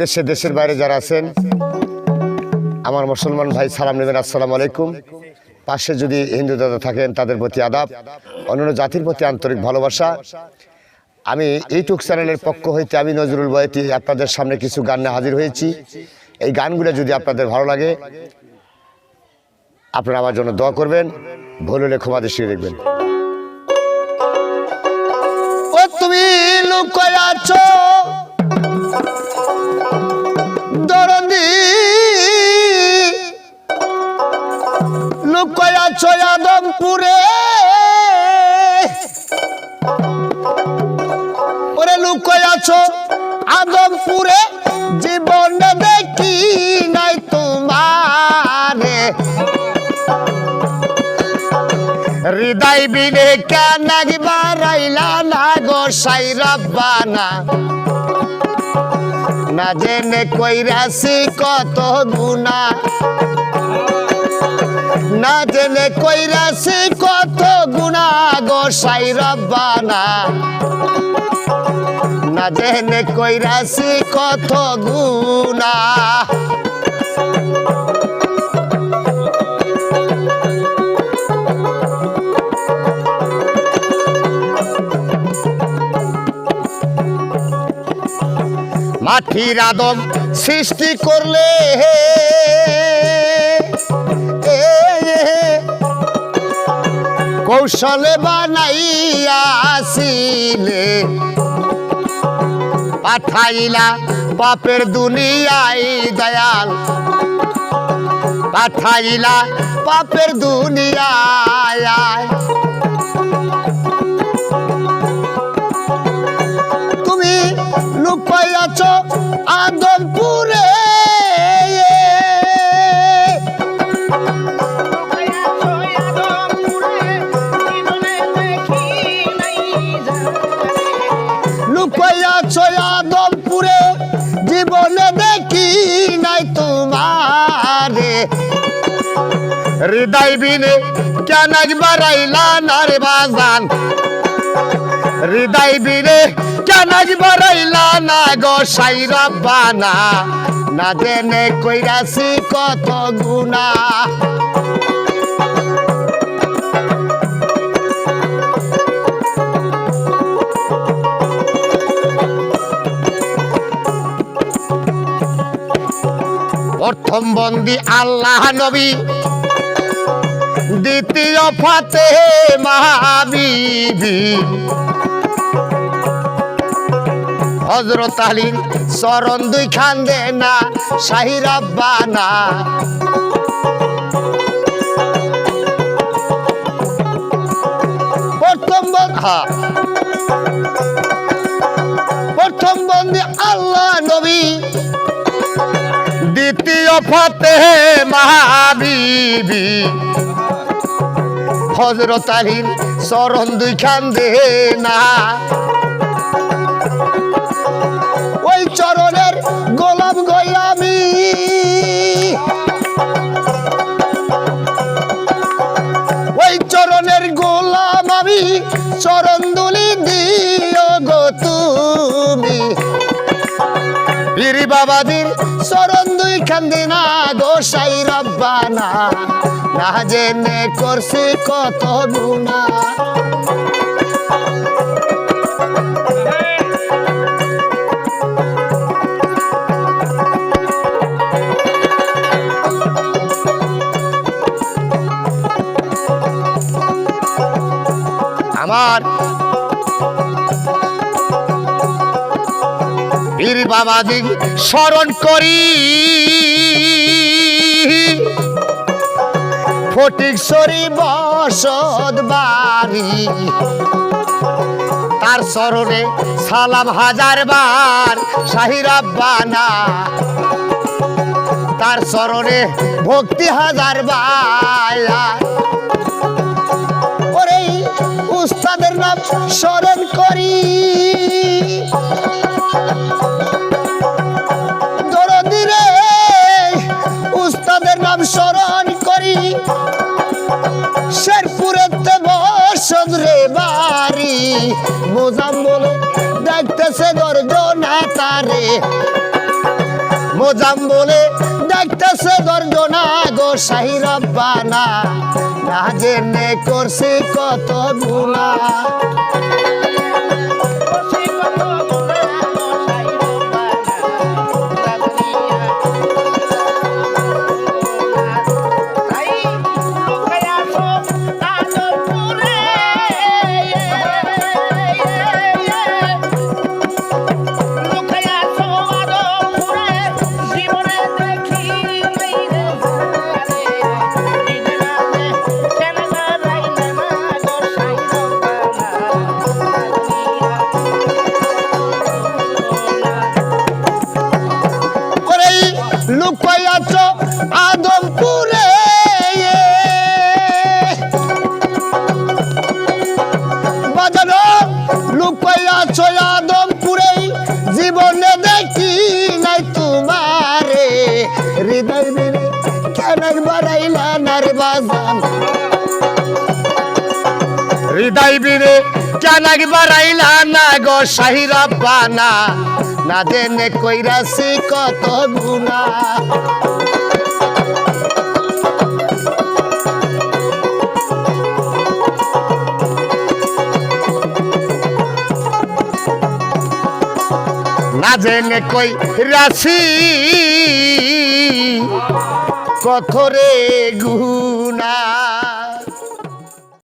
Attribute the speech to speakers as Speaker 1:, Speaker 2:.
Speaker 1: দেশে, দেশের বাইরে যারা আছেন, আমার মুসলমান ভাই সালাম নেবেন, আসসালামু আলাইকুম। পাশে যদি হিন্দু দাদা থাকেন, তাদের প্রতি আদাব, অন্যান্য জাতির প্রতি আন্তরিক ভালোবাসা। আমি ইউটিউব চ্যানেলের পক্ষ হইতে আমি নজরুল বয়তি আপনাদের সামনে কিছু গান হাজির হয়েছি। এই গানগুলো যদি আপনাদের ভালো লাগে, আপনারা আমার জন্য দোয়া করবেন, ভুল হলে ক্ষমা দেখবেন। লুকায় আছো? দরদি লুকায় আছো আদমপুরে ওরে লুকায় আছো আদমপুরে জীবন দেখি নাই তোমারে। হৃদয় বিনে কেন আইলা না? সাই রব্বানা না জেনে কইরাছি কত গুণা। না জেনে কইরাছি কত গুণা গো সাই রব্বানা না জেনে কইরাছি কত গুণা। মাটির আদম সৃষ্টি করলে কৌশলে বানাইয়াছিলে পাঠাইলা পাপের দুনিয়াই দয়াল। পাঠাইলা পাপের দুনিয়ায় আছো আদমপুরে লুকাই আছো আদমপুরে জীবনে দেখি নাই তোমারে। হৃদয় বিনে কেন একবার আইলা না রে বাজান? হৃদয় বিরে কেন বারাইলা না গো সাই রব্বানা। না জেনে কইরাছি কত গুণা। প্রথম বন্দি আল্লাহ নবী, দ্বিতীয় ফাতে মাহাবিবি। হজরত আলীর চরণ দুই খান দে না শাহি রব্বানা প্রথম হ্যাঁ। প্রথম বন্দি আল্লাহ নবী। দ্বিতীয় ফতে মহাবিবি। হজরত আলীর চরণ দুই খান দে না। বাবাদির চরণ দুই খান্দি না গোসাই রব্বানা। না জেনে করছি কত গুণা। আমার পীর বাবাজি স্মরণ করি। ফটিক সরি বসত বাড়ি। তার স্মরণে সালাম হাজার বার শাহিরাব্বানা তার স্মরণে ভক্তি হাজার বার। ওরে উস্তাদের নাম স্মরণ করি। দেখতেছে গর্জনা তারে। মোজাম বলে দেখতেছে গর্জনা গো শাহি রব্বানা। না জেনে করছি কত গুণা লুকাইয়াছ আদমপুরে। বাজানো লুকাইয়াছ আদমপুরে। জীবনে দেখি নাই তোমারে। হৃদয় মেরে কেন বাড়াইলা নারে বাজান হৃদয় বীরে কেনাক বাড়াইলা না গো শাহিরা বানা। না দেনে কইরাছি কত গুণা। না জেনে কই রাশি কত রে গুনা